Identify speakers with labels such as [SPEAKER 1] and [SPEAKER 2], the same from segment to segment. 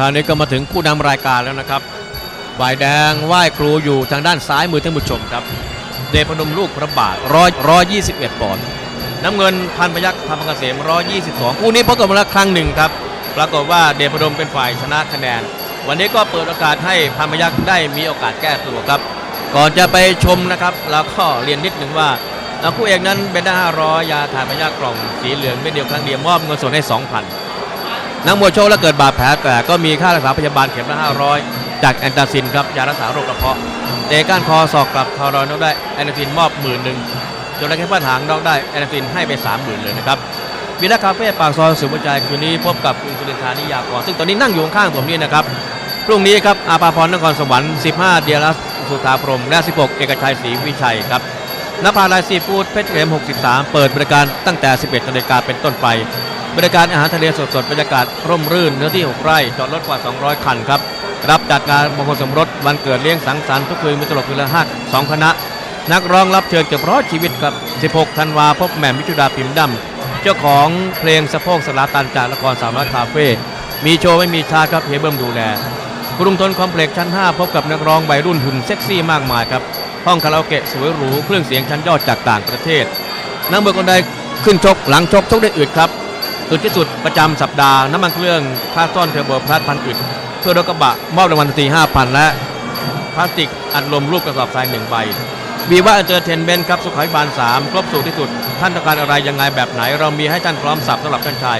[SPEAKER 1] คราวนี้ก็มาถึงผู้นำรายการแล้วนะครับฝ่ายแดงไหว้ครูอยู่ทางด้านซ้ายมือท่านผู้ชมครับ เดชพนมลูกพระบาทร้อยร้อยยี่สิบเอ็ดปอนด์น้ำเงินพันพยักษ์ธรรมเกษมร้อยยี่สิบสองคู่นี้พบกันมาแล้วครั้งหนึ่งครับปรากฏว่าเดชพนมเป็นฝ่ายชนะคะแนน วันนี้ก็เปิดโอกาสให้พันพยักษ์ได้มีโอกาสแก้ตัวครับ ก่อนจะไปชมนะครับเราก็เรียนนิดหนึ่งว่าคู่เอกนั้นเป็นได้500ยยาถ่ายพยากกล่องสีเหลืองเป็นเดียวครั้งเดียวมอบเงินสดให้2,000นั กมวยโชคแล้วเกิดบาดแผลแต่ก็มีค่ารักษาพยาบาลเข็มละ 500 จากแอนตาซินครับยารักษาโรคกระเพาะเตะก้านคอศอกกลับทารอยนกได้แอนตาซินมอบหมื่นหนึ่งจนระเข้ป้าถางนอกได้แอนตาซินให้ไป30,000เลยนะครับวีระคาเฟ่ปากซอยสุขใจคืนนี้พบกับคุณสุรินทานิยากรซึ่งตอนนี้นั่งอยู่ข้างผมนี่นะครับพรุ่งนี้ครับอาภาพรนครสวรรค์ 15 เดียรัสสุธาพรมและ 16 เอกชัยศรีวิชัยครับนภาลายซีฟูดเพชรเกม 63 เปิดบริการตั้งแต่ 11นาฬิกาเป็นต้นไป บริการอาหารทะเลสดๆ บรรยากาศร่มรื่นเนื้อที่ 6 ไร่ จอดรถกว่า 200 คันครับ รับจัดงานมงคลสมรสวันเกิดเลี้ยงสังสรรค์ทุกคืนมีตลกคืนละห้าสองคณะ นักร้องรับเชิญเกือบร้อยชีวิตครับ 16 ธันวาพบแหม่มวิชุดาพิมดำเจ้าของเพลงสะโพกสลาตันจากละครสาวน้อยคาเฟ่มีโชว์ไม่มีชาครับเฮเบิ้มดูแลกรุงทนคอมเพล็กซ์ชั้น 5 พบกับนักร้องวัยรุ่นหุ่นเซ็กซี่มากมายครับห้องคาราโอเกะสวยหรูเครื่องเสียงชั้นยอดจากต่างประเทศนักมวยคนใดขึ้นชกหลังชกชกได้อึดครับ อึดที่สุดประจำสัปดาห์น้ำมันเครื่องค่าซ่อนเทอร์โบพลัสพันอึดเพื่อรถกระบะมอบรางวัลทันที5,000และพลาสติกอัดลมรูปกระสอบทรายหนึ่งใบบีว่าเจอเทนเบนครับสุขอยบาน3ครบสูตรที่สุด ท่านต้องการอะไรยังไงแบบไหน เรามีให้ท่านพร้อมสับสำหรับท่านชาย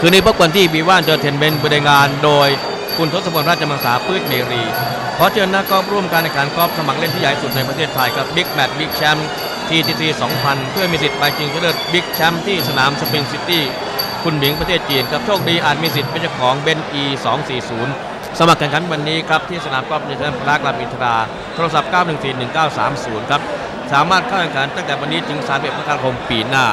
[SPEAKER 1] คืนนี้พบกันที่บีว่าเจอเทนเบนบริงานโดยคุณทศพลราชมังสาพืชเมรีขอเชิญนักกอล์ฟร่วมการแข่งขันกอล์ฟสมัครเล่นที่ใหญ่สุดในประเทศไทยกับบิ๊กแมตช์บิ๊กแชมป์ทีทีที2000เพื่อมีสิทธิ์ไปชิงชนะเลิศบิ๊กแชมป์ที่สนามสปริงซิตี้ คุณหมิงประเทศจีนครับโชคดีอาจมีสิทธิ์เป็นเจ้าของเบนซ์ E 240 สมัครแข่งขันวันนี้ครับที่สนามกอล์ฟในถนนพระรามอินทราโทรศัพท์ 9141930 ครับ สามารถเข้าแข่งขันตั้งแต่วันนี้ถึง 31มกราคมปีหน้า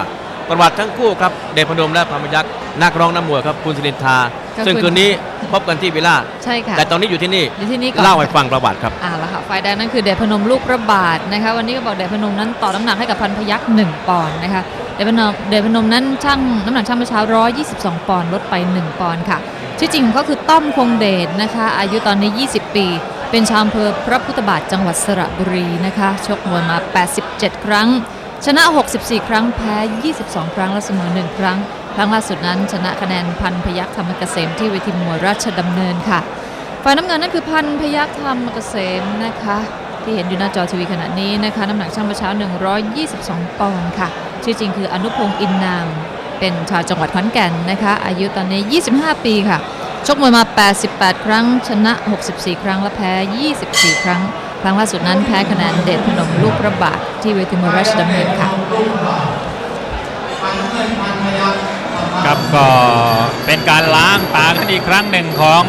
[SPEAKER 1] ประวัติทั้งคู่ครับเดชพนมและพรหมยักษ์นักร้องน้ำมวยครับคุณสิรินทา
[SPEAKER 2] ขอบคุณ
[SPEAKER 1] ซึ่งคืนนี้พบกันที่วิลล่า
[SPEAKER 2] ใช่ค่ะ
[SPEAKER 1] แต่ตอนนี้อยู่ที่นี่
[SPEAKER 2] อยู่ที่นี่ก่อน
[SPEAKER 1] เล่าให้ฟังประวัติครับ
[SPEAKER 2] อ่าแล้วค่ะฝ่ายแดงนั่นคือเดชพนมลูกพระบาทนะคะ วันนี้ก็บอกเดชพนมนั้นต่อน้ำหนักให้กับพันพยักษ์1ปอนด์นะคะเดชพนมเดชพนมนั้นช่างน้ำหนักช่างเมื่อเช้า122 ปอนด์ลดไป 1 ปอนด์ค่ะชื่อจริงของเขาคือต้อมคงเดชนะคะ อายุตอนนี้ 20 ปี เป็นชาวอำเภอพระพุทธบาทจังหวัดสระบุรีนะคะชกมวยมา 87 ครั้ง ชนะ 64 ครั้งแพ้ 22 ครั้งและเสมอ 1 ครั้ง ครั้งล่าสุดนั้น ชนะคะแนนพันพยักษ์ธรรมเกษมที่เวทีมวยราชดำเนินค่ะ ฝ่ายน้ำเงินนั่นคือพันพยัคฆ์ธรรมเกษมนะคะ ที่เห็นอยู่หน้าจอทีวีขณะนี้นะคะ น้ำหนักช่างประเช้า122 ปอนด์ค่ะ ชื่อจริงคืออนุพงศ์อินนาม เป็นชาวจังหวัดขอนแก่นนะคะ อายุตอนนี้ 25 ปีค่ะ ชกมวยมา 88 ครั้ง ชนะ 64 ครั้งและแพ้ 24 ครั้ง ครั้งล่าสุดนั้นแพ้คะแนนเดชพนมลูกประบาท ที่เวทีมวยราชดำเนินค่ะ
[SPEAKER 3] ครับก็เป็นการล้างตากันอีกครั้งหนึ่งของ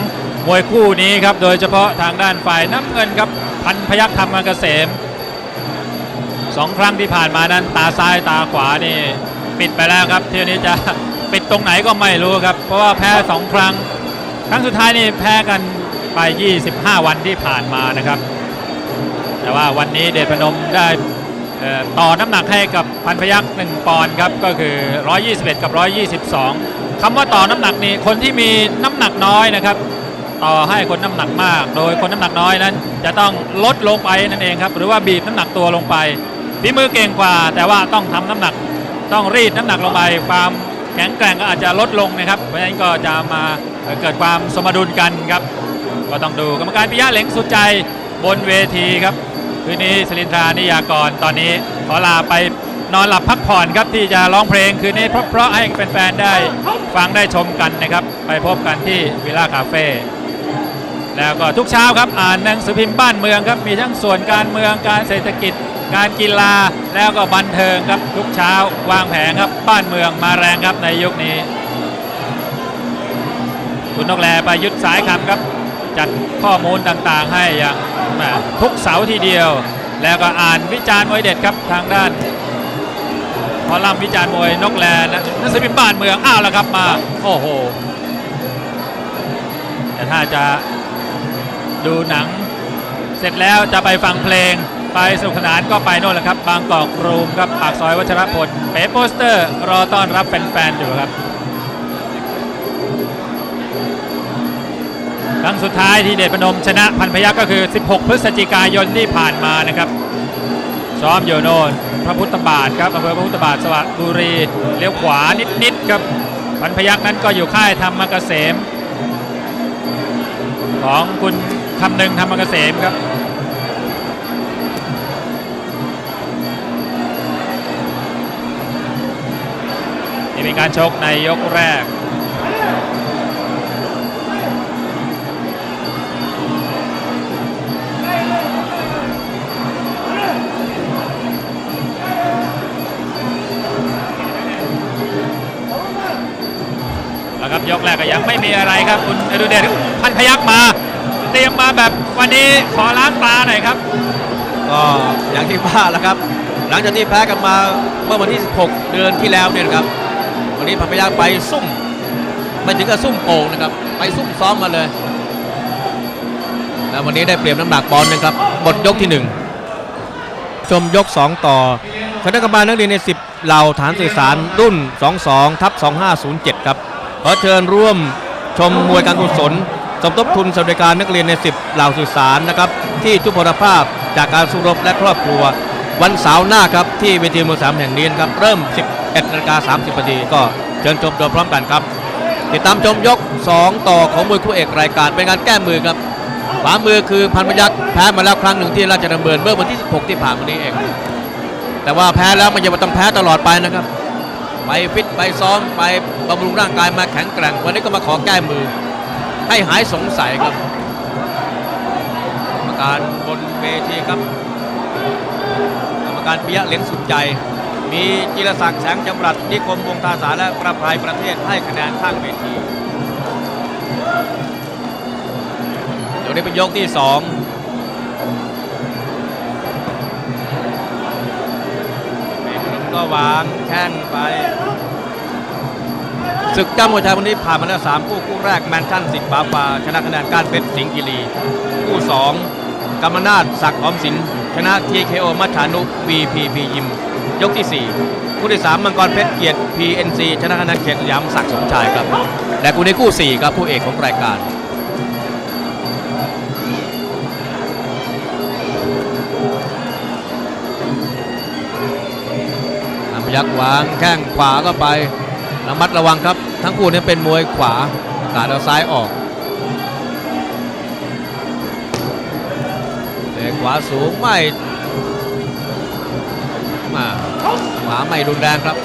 [SPEAKER 3] มวยคู่นี้ครับ โดยเฉพาะทางด้านฝ่ายน้ำเงินครับพันพยัคฆ์ธรรมเกษมสองครั้งที่ผ่านมานั้นตาซ้ายตาขวานี่ปิดไปแล้วครับเที่ยวนี้จะปิดตรงไหนก็ไม่รู้ครับ เพราะว่าแพ้สองครั้ง ครั้งสุดท้ายนี่แพ้กันไป 25 วันที่ผ่านมานะครับ แต่ว่าวันนี้เดชพนมได้ ต่อน้ำหนักให้กับพันพยักษ์1ปอนด์ครับก็คือ 121 กับ 122คำว่าต่อน้ำหนักนี้คนที่มีน้ำหนักน้อยนะครับ ต่อให้คนน้ำหนักมาก โดยคนน้ำหนักน้อยนั้น จะต้องลดลงไปนั่นเองครับหรือว่าบีบน้ำหนักตัวลงไปฝีมือเก่งกว่า แต่ว่าต้องทำน้ำหนักต้องรีดน้ำหนักลงไปความแข็งแกร่งก็อาจจะลดลงนะครับเพราะฉะนั้นก็จะมาเอ่อเกิดความสมดุลกันครับ ก็ต้องดูกรรมการปิยะเหล็งสุดใจบนเวทีครับ คืนนี้สลินทรานิยากรตอนนี้ขอลาไปนอนหลับพักผ่อนครับที่จะร้องเพลงคืนนี้เพราะๆให้แฟนๆได้ฟังได้ชมกันนะครับ ไปพบกันที่วิลล่าคาเฟ่แล้วก็ทุกเช้าครับอ่านหนังสือพิมพ์บ้านเมืองครับมีทั้งส่วนการเมืองการเศรษฐกิจ การกีฬาแล้วก็บันเทิงครับทุกเช้าวางแผงครับบ้านเมืองมาแรงครับในยุคนี้ คุณนกแลไปยึดสายคำครับ จัดข้อมูลต่างๆ ให้อย่างทุกเสาทีเดียว แล้วก็อ่านวิจารณ์มวยเด็ดครับทางด้านคอลัมน์วิจารณ์มวยนกแลนะนังสือพิมพ์บ้านเมืองอ้าวแล้วครับมาโอ้โหแต่ถ้าจะดูหนัง เสร็จแล้วจะไปฟังเพลงไปสนุกสนานก็ไปโน่นแหละครับ บางกอกรูมครับปากซอยวัชรพลเป๋โปสเตอร์ รอต้อนรับแฟนๆอยู่ครับ ครั้งสุดท้ายที่เดชพนมชนะพันพยักก็คือ 16 พฤศจิกายนที่ผ่านมานะครับซ้อมอยู่โน่นพระพุทธบาทครับอำเภอพระพุทธบาทสระบุรีเลี้ยวขวานิดๆครับพันพยักนั้นก็อยู่ค่ายธรรมเกษม ของคุณคำหนึ่งธรรมเกษมครับนี่เป็นการชกในยกแรก ยกแรกก็ยังไม่มีอะไรครับคุณอดุเดชพันพยักมา เตรียมมาแบบวันนี้ขอล้างตาหน่อยครับ
[SPEAKER 1] ก็อย่างที่ว่าแล้วครับ หลังจากที่แพ้กันมาเมื่อวันที่ 16 เดือนที่แล้วเนี่ยนะครับ วันนี้พันพยักไปซุ่มไปถึงกับซุ่มโป่งนะครับ ไปซุ่มซ้อมมาเลย แล้ววันนี้ได้เปรียบน้ำหนักบอลนะครับหมดยกที่หนึ่งชมยก 2 ต่อคณะกรรมการนักเรียนใน 10 เหล่าฐานสื่อสารรุ่น 22 ทับ 2507 ครับ ขอเชิญร่วมชมมวยการกุศลสมทบทุนสวัสดิการนักเรียนใน 10 เหล่าสื่อสารนะครับ ที่ทุพพลภาพจากการสู้รบและครอบครัว วันเสาร์หน้าครับ ที่เวทีมวยสามแห่งนี้นะครับ เริ่ม 11นาฬิกา30นาทีก็เชิญชมโดยพร้อมกันครับ ติดตามชมยก 2 ต่อของมวยคู่เอกรายการเป็นการแก้มือครับขวามือคือพันพยักษ์แพ้มาแล้วครั้งหนึ่งที่ราชดำเนินเมื่อวันที่ 16 ที่ผ่านมานี้เอง แต่ว่าแพ้แล้วมันจะมาต้องแพ้ตลอดไปนะครับ ไปฟิตไปซ้อมไปบำรุงร่างกายมาแข็งแกร่ง วันนี้ก็มาขอแก้มือ ให้หายสงสัยครับกรรมการบนเวทีครับกรรมการปิยะเหลียงสุดใจ มีจิรศักดิ์แสงจำรัดนิคมวงศ์ทาสาและประภัยประเทศให้คะแนนข้างเวทีเดี๋ยวนี้เป็นยกที่สอง ก็วางแข้งไปศึกจ้ามวยไทยวันนี้ผ่านมาแล้ว3คู่คู่แรกแมนชั่นสิทธิ์ปาปาชนะคะแนนกานเพชรสิงห์กิรีคู่2กรรมนาศศักดิ์ออมสินชนะ TKO มัชานุ VPP ยิม ยกที่ 4 คู่ที่ 3 มังกรเพชรเกียรติ PNC ชนะคะแนนเขตสยามศักดิ์สมชายครับ และคู่นี้คู่ 4 ครับผู้เอกของรายการ ยักวางแข้งขวาก็ไประมัดระวังครับ ทั้งคู่นี้เป็นมวยขวาขาดเอาซ้ายออกเตะขวาสูงไม่มาขวาไม่รุนแรงครับ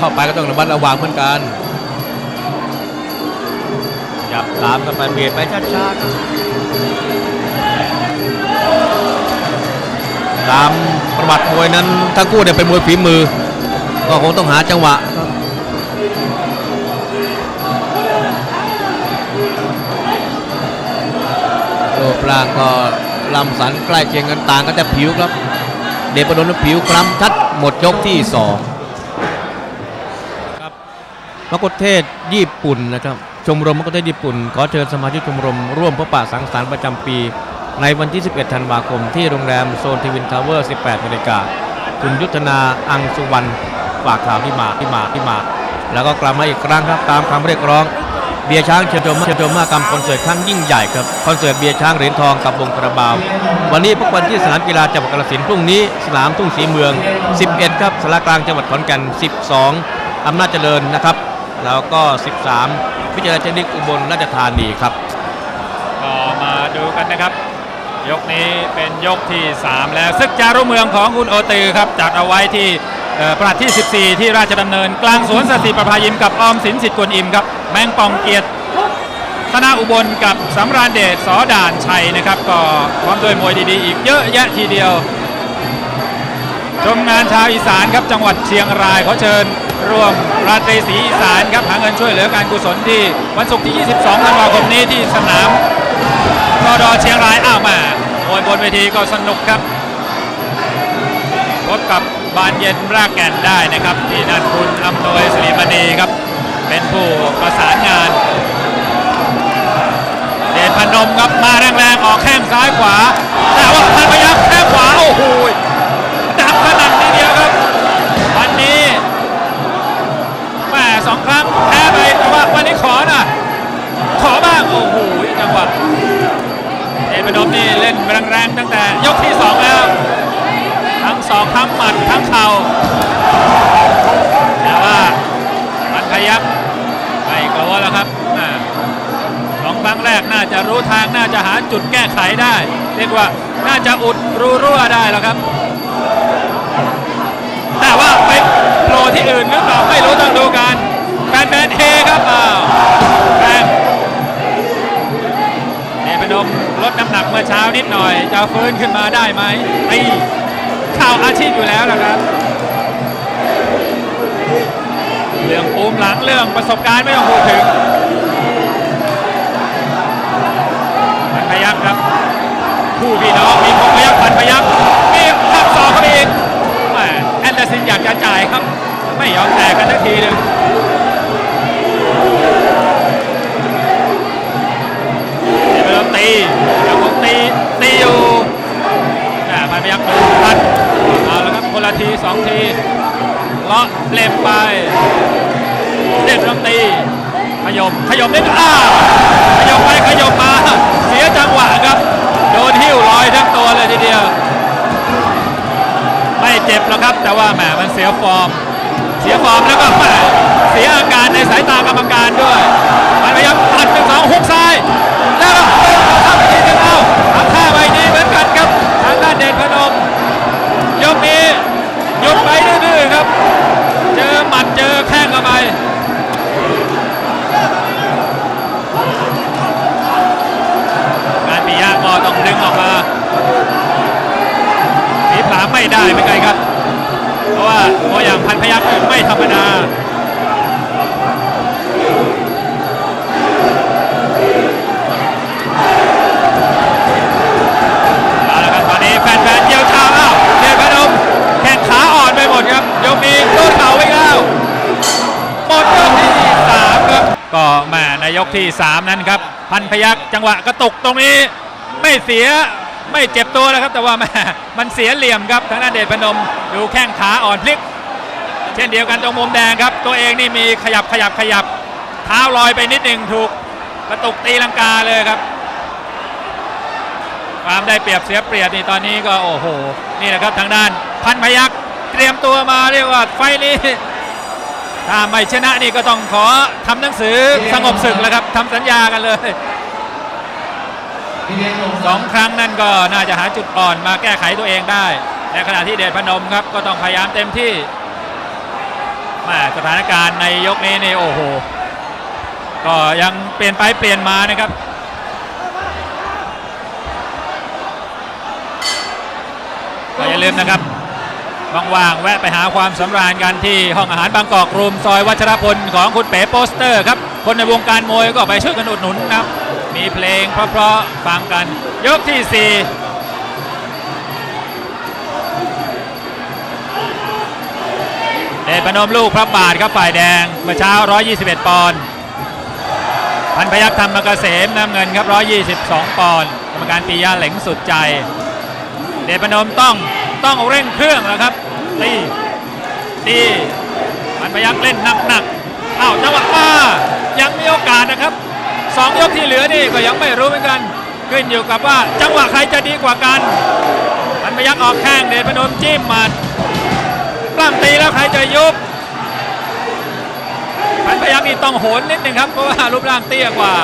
[SPEAKER 1] เข้าไปก็ต้องระมัดระวังเหมือนกันยับตามกันไปเบียดไปช้าๆครับตามประวัติมวยนั้นทั้งคู่เนี่ยเป็นมวยฝีมือ ก็คงต้องหาจังหวะครับรูปร่างก็ลำสันใกล้เคียงกันต่างกันแต่ผิวครับ เดชประดลผิวคล้ำชัดหมดยกที่สอง มกุเทศญี่ปุ่นนะครับ ชมรมมกุเทศญี่ปุ่น ขอเชิญสมาชิกชมรมร่วมพบปะสังสรรค์ประจำปี ในวันที่ 11 ธันวาคม ที่โรงแรมโซนทวินทาวเวอร์ 18นาฬิกาคุณยุทธนาอังสุวรรณฝากข่าวที่มาที่มาที่มา แล้วก็กลับมาอีกครั้งครับตามคำเรียกร้องเบียร์ช้างเชิญชมเชิญชมมากรรมคอนเสิร์ตครั้งยิ่งใหญ่ครับคอนเสิร์ตเบียร์ช้างเหรียญทองกับวงคาราบาววันนี้พบกันที่สนามกีฬาจังหวัดกาฬสินธุ์พรุ่งนี้สนามทุ่งศรีเมือง 11 ครับสารกลางจังหวัดขอนแก่น 12อำนาจเจริญนะครับ แล้วก็ 13 วิทยาลัยเทคนิคอุบลราชธานีครับ
[SPEAKER 3] ก็มาดูกันนะครับ ยกนี้เป็นยกที่ 3 แล้วซึกจารุเมืองของคุณโอตือครับจัดเอาไว้ที่ประหัสที่ 14 ที่ราชดำเนิน กลางสวนสติประภายิมกับออมสินสิทธิ์กวนอิมครับแมงปองเกียรติธนาอุบลกับสำราญเดชสอด่านชัยนะครับ ก็พร้อมด้วยมวยดีๆ อีกเยอะแยะทีเดียวชมงานชาวอีสานครับจังหวัดเชียงรายเขอเชิญ ร่วมราตรีสีอีสานครับหาเงินช่วยเหลือการกุศลที่วันศุกร์ที่ 22 ธันวาคมนี้ที่สนามรอดอเชียงรายอ้าวมามวยบนเวทีก็สนุกครับ พบกับบานเย็นรากแก่นได้นะครับ ที่นั่นคุณอำนวยสิริมณีครับ เป็นผู้ประสานงาน เดชพนมครับมาแรงๆออกแข้งซ้ายขวา แต่ว่าพันพยักแข้งขวาโอ้โหดับขนาดนี้เดียว จะฟื้นขึ้นมาได้ไหมตีข่าวอาชีพอยู่แล้วนะครับ เรื่องปูมหลังเรื่องประสบการณ์ไม่ต้องพูดถึงพันพยักครับคู่พี่น้องมีคงพยักพันพยักมีทับสองเข้าไปอีกแอนเดอร์สันอยากจะจ่ายครับ ไม่ยอมแตกกันสักทีหนึ่งเดี๋ยวไปตี นละทีสองทีเลาะเล็มไปเด็ดลำตีขยมขยมเล็กอ้าขยมไปขยมมาเสียจังหวะครับ โดนหิ้วลอยทั้งตัวเลยทีเดียว ไม่เจ็บแล้วครับ แต่ว่าแหมมันเสียฟอร์ม เสียฟอร์มแล้วก็แหมเสียอาการในสายตากรรมการด้วย มันพยายามตัดหนึ่งสองฮุกซ้าย ไม่ได้ไม่ไกลครับ เพราะว่าตัวอย่างพันพยักไม่ธรรมดาเอาละครับตอนนี้แฟนๆเจียวชาอ้าเดชพนมแข้งขาอ่อนไปหมดครับยกมีต้นขาไปแล้วบนยกที่สามครับก็แมาในยกที่ 3 นั้นครับ พันพยักจังหวะกระตุกตรงนี้ไม่เสีย ไม่เจ็บตัวแล้วครับแต่ว่ามมันเสียเหลี่ยมครับทางด้านเดชพนมดูแข้งขาอ่อนพลิก เช่นเดียวกันตรงมุมแดงครับ ตัวเองนี่มีขยับขยับขยับเท้าลอยไปนิดหนึ่งถูกกระตุกตีลังกาเลยครับ ความได้เปรียบเสียเปรียบนี่ตอนนี้ก็โอ้โหนี่แหละครับทางด้านพันพยักเตรียมตัวมาเรียกว่าไฟนี้ถ้าไม่ชนะนี่ก็ต้องขอทำหนังสือสงบศึกแล้วครับทำสัญญากันเลย สองครั้งนั่นก็น่าจะหาจุดอ่อนมาแก้ไขตัวเองได้ในขณะที่เดชพนมครับก็ต้องพยายามเต็มที่ม่สถานการณ์ในยกนี้นี่โอ้โหก็ยังเปลี่ยนไปเปลี่ยนมานะครับก็อย่าลืมนะครับว่างๆแวะไปหาความสำราญกันที่ห้องอาหารบางกอกรูมซอยวัชรพลของคุณเป๋โปสเตอร์ครับ คนในวงการมวยก็ไปช่วยกันอุดหนุนนะครับ มีเพลงเพราะๆฟังกัน ยกที่ 4เดชพนมลูกพระบาทครับฝ่ายแดงเมื่อเช้า 121 ปอนด์พันพยัคฆ์ธรรมเกษมน้ำเงินครับ 122 ปอนด์กรรมการปียะเหล็งสุดใจ เดชพนมต้องต้องเร่งเครื่องแล้วครับตีตีพันพยักษ์เล่นหนักหนักๆอ้าวจังหวะอ่า ยังมีโอกาสนะครับสองยกที่เหลือนี่ก็ยังไม่รู้เหมือนกันขึ้นอยู่กับว่าจังหวะใครจะดีกว่ากันพันพยักออกแข้งเดชพนมจิ้มหมัดปล้ำตีแล้วใครจะยุบพันพยักษ์นี่ต้องโหนนิดหนึ่งครับเพราะว่ารูปร่างเตี้ยกว่า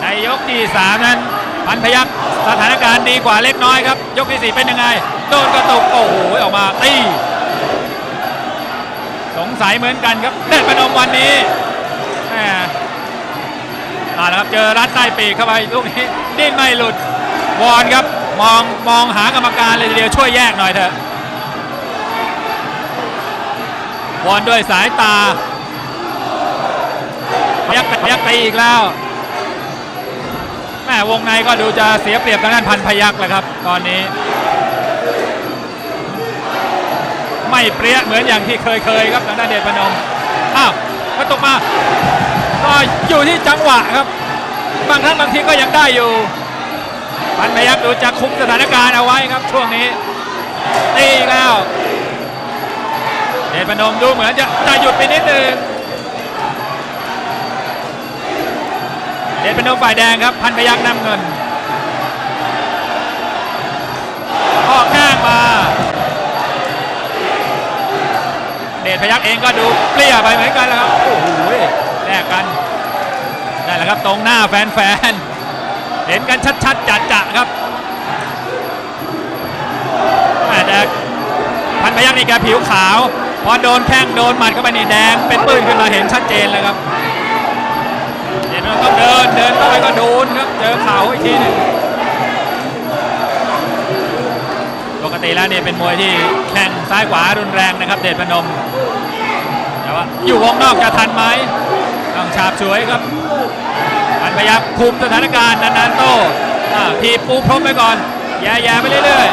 [SPEAKER 3] ในยกที่3นั้นพันพยักสถานการณ์ดีกว่าเล็กน้อยครับ ยกที่4เป็นยังไงโดนกระตุกโอ้โหออกมาตี สงสัยเหมือนกันครับเดชพนมวันนี้แหมเอาละครับเจอรัดใต้ปีกเข้าไปลูกนี้ดิ้นไม่หลุดวอนครับมองมองหากรรมการเลยทีเดียวช่วยแยกหน่อยเถอะวอนด้วยสายตาพยักพยักตีอีกแล้วแม่วงในก็ดูจะเสียเปรียบทางด้านพันพยักแหละครับ ตอนนี้ ไม่เปรี้ยเหมือนอย่างที่เคยเคยๆครับทางด้านเดชพนมอ้าวก็ตกมาก็อยู่ที่จังหวะครับ บางครั้งบางทีก็ยังได้อยู่พันพยักดูจะคุมสถานการณ์เอาไว้ครับช่วงนี้ตีอีกแล้วเดชพนมดูเหมือนจะจะหยุดไปนิดนึงเดชพนมฝ่ายแดงครับ พันพยักนำเงินออกข้างมา พยักเองก็ดูเปรี้ยไปเหมือนกันแล้วครับโอ้โหแลกกันได้แล้วครับตรงหน้าแฟนๆเห็นกันชัดๆจัดๆครับแม่แต่พันพยักนี่แกผิวขาว พอโดนแข้งโดนหมัดเข้าไปนี่แดงเป็นปืนขึ้นมาเห็นชัดเจนเลยครับเห็นว่าต้องเดินเดินเข้าไปก็โดนครับเจอเข่าอีกทีหนึงปกติแล้วเนี่ยเป็นมวยที่แข่งซ้ายขวารุนแรงนะครับ เดชพนมแต่ ว่าอยู่วงนอกจะทันไหมต้องฉาบฉวยครับมันพยายามคุมสถานการณ์นานๆโต้ทีปูพรมไปก่อนแย่ๆไปเรื่อย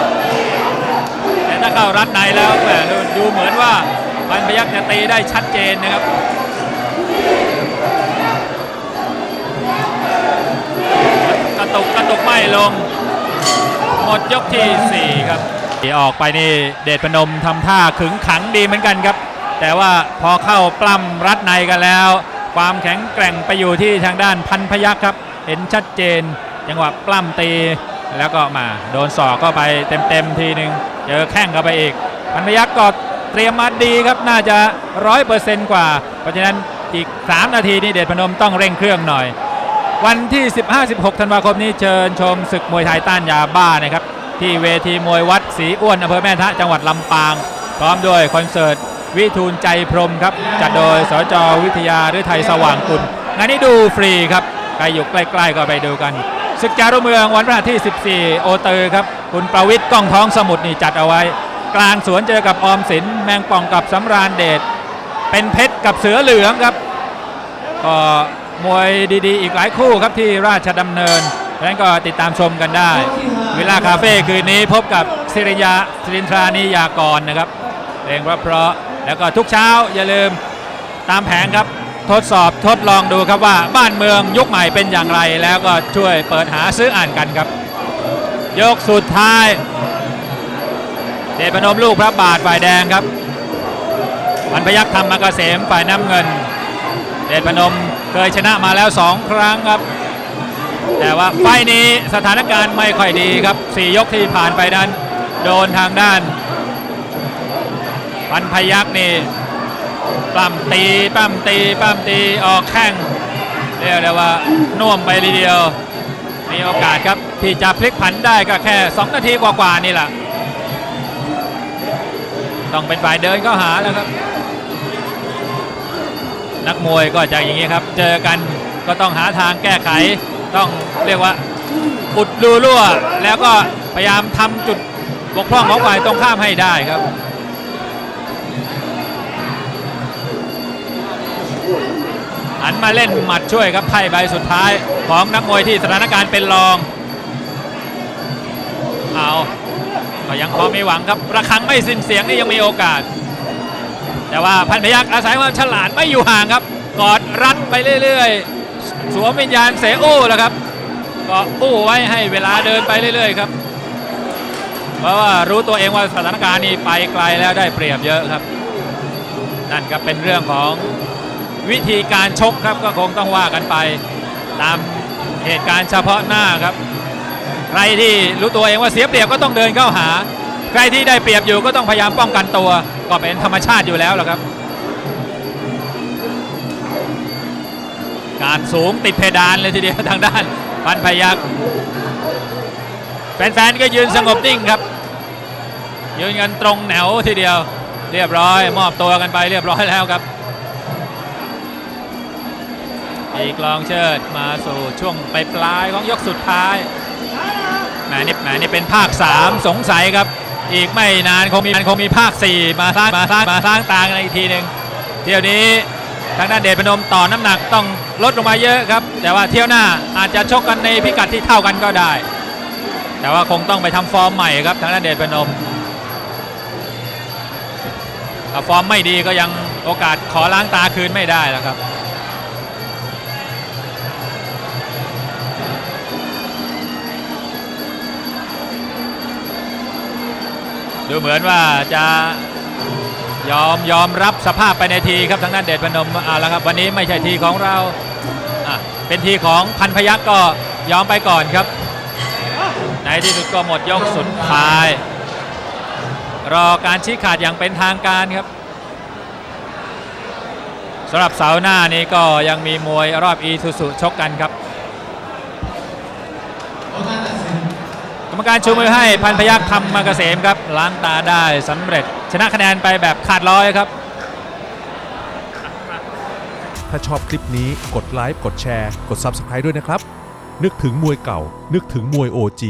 [SPEAKER 3] ๆแต่ถ้าเข้ารัดในแล้วแหมดูเหมือนว่าพันพยักจะตีได้ชัดเจนนะครับกระตุกกระตุกไม่ลง หมดยกที่ 4 ครับที่ออกไปนี่เดชพนมทำท่าขึงขังดีเหมือนกันครับ แต่ว่าพอเข้าปล้ำรัดในกันแล้ว ความแข็งแกร่งไปอยู่ที่ทางด้านพันพยักครับ เห็นชัดเจน จังหวะปล้ำตีแล้วก็มาโดนศอกเข้าไปเต็มๆทีหนึ่งเจอแข้งเข้าไปอีก พันพยักก็เตรียมมาดีครับน่าจะร้อยเปอร์เซนต์กว่า เพราะฉะนั้นอีก 3 นาทีนี่เดชพนมต้องเร่งเครื่องหน่อย วันที่ 15-16 ธันวาคมนี้เชิญชมศึกมวยไทยต้านยาบ้านะครับที่เวทีมวยวัดศรีอ้วนอำเภอแม่ทะจังหวัดลำปาง พร้อมด้วยคอนเสิร์ต วิทูลใจพรมครับ จัดโดยสจวิทยาหรือไทยสว่างกุลงานนี้ดูฟรีครับใครอยู่ใกล้ๆก็ไปดูกันศึกจารุเมืองวันพฤหัสที่ 14 โอเตอร์ครับ คุณประวิทย์ก้องท้องสมุทรนี่จัดเอาไว้ กลางสวนเจอกับออมสินแมงป่องกับสำราญเดชเป็นเพชรกับเสือเหลืองครับก็มวยดีๆ อีกหลายคู่ครับที่ราชดำเนินดังนั้นก็ติดตามชมกันได้ เวลาคาเฟ่คืนนี้พบกับสิริยาสิรินทรานิยากรนะครับเพลงเพราะ แล้วก็ทุกเช้าอย่าลืมตามแผงครับทดสอบทดลองดูครับว่าบ้านเมืองยุคใหม่เป็นอย่างไร แล้วก็ช่วยเปิดหาซื้ออ่านกันครับ ยกสุดท้าย เดชพนมลูกพระบาทฝ่ายแดงครับพันพยักษ์ธรรมกเกษมฝ่ายน้ำเงิน เดชพนมเคยชนะมาแล้วสองครั้งครับ แต่ว่าไฟนี้สถานการณ์ไม่ค่อยดีครับสี่ยกที่ผ่านไปนั้น โดนทางด้าน พันพยักนี่ปั้มตีปั้มตีปั้มตีออกแข้งเรียกได้ว่าน่วมไปทีเดียว มีโอกาสครับที่จะพลิกผันได้ก็แค่ 2 นาทีกว่าๆนี่แหละต้องเป็นฝ่ายเดินเข้าหาแล้วครับ นักมวยก็จะอย่างนี้ครับ เจอกันก็ต้องหาทางแก้ไข ต้องเรียกว่าอุดรูรั่ว แล้วก็พยายามทำจุดบกพร่องของฝ่ายตรงข้ามให้ได้ครับ หันมาเล่นหมัดช่วยครับไพ่ใบสุดท้ายของนักมวยที่สถานการณ์เป็นรอง เอาก็ยังพอมีหวังครับระฆังไม่สิ้นเสียงนี่ยังมีโอกาส แต่ว่าพันพยักอาศัยความฉลาดไม่อยู่ห่างครับ กอดรัดไปเรื่อยๆ สวมวิญญาณเสอู้แล้วครับก็อู้ไว้ให้เวลาเดินไปเรื่อยๆครับ เพราะว่ารู้ตัวเองว่าสถานการณ์นี้ไปไกลแล้วได้เปรียบเยอะครับ นั่นก็เป็นเรื่องของ วิธีการชกครับก็คงต้องว่ากันไป ตามเหตุการณ์เฉพาะหน้าครับ ใครที่รู้ตัวเองว่าเสียเปรียบก็ต้องเดินเข้าหา ใครที่ได้เปรียบอยู่ก็ต้องพยายามป้องกันตัว ก็เป็นธรรมชาติอยู่แล้วแหละครับ การสูงติดเพดานเลยทีเดียวทางด้านพันพยักแฟนๆก็ยืนสงบนิ่งครับ ยืนกันตรงแนวทีเดียว เรียบร้อย มอบตัวกันไปเรียบร้อยแล้วครับ อีกลองเชิดมาสู่ช่วงปลายของยกสุดท้ายแหมนี่แหมนี่เป็นภาค 3 สงสัยครับ อีกไม่นานคงมีคงมีภาค 4 มาสร้างมาสร้างมาสร้างตางกันอีกทีหนึ่งเที่ยวนี้ทางด้านเดชพนมต่อน้ำหนักต้องลดลงมาเยอะครับ แต่ว่าเที่ยวหน้าอาจจะชกกันในพิกัดที่เท่ากันก็ได้ แต่ว่าคงต้องไปทำฟอร์มใหม่ครับทางด้านเดชพนมถ้าฟอร์มไม่ดีก็ยังโอกาสขอล้างตาคืนไม่ได้แล้วครับ ดูเหมือนว่าจะยอมยอมรับสภาพไปในทีครับทางด้านเดชพนมเอาละครับวันนี้ไม่ใช่ทีของเราอะเป็นทีของพันพยักก็ยอมไปก่อนครับ ในที่สุดก็หมดยกสุดท้าย รอการชี้ขาดอย่างเป็นทางการครับสำหรับเสาหน้านี้ก็ยังมีมวยรอบอีทูสุชกกันครับ รรมการชูมือให้พันพยักษ์ธรรมเกษมครับล้างตาได้สำเร็จ ชนะคะแนนไปแบบขาดร้อยครับ
[SPEAKER 4] ถ้าชอบคลิปนี้กดไลค์กดแชร์ กด Subscribe ด้วยนะครับ นึกถึงมวยเก่า นึกถึงมวย OG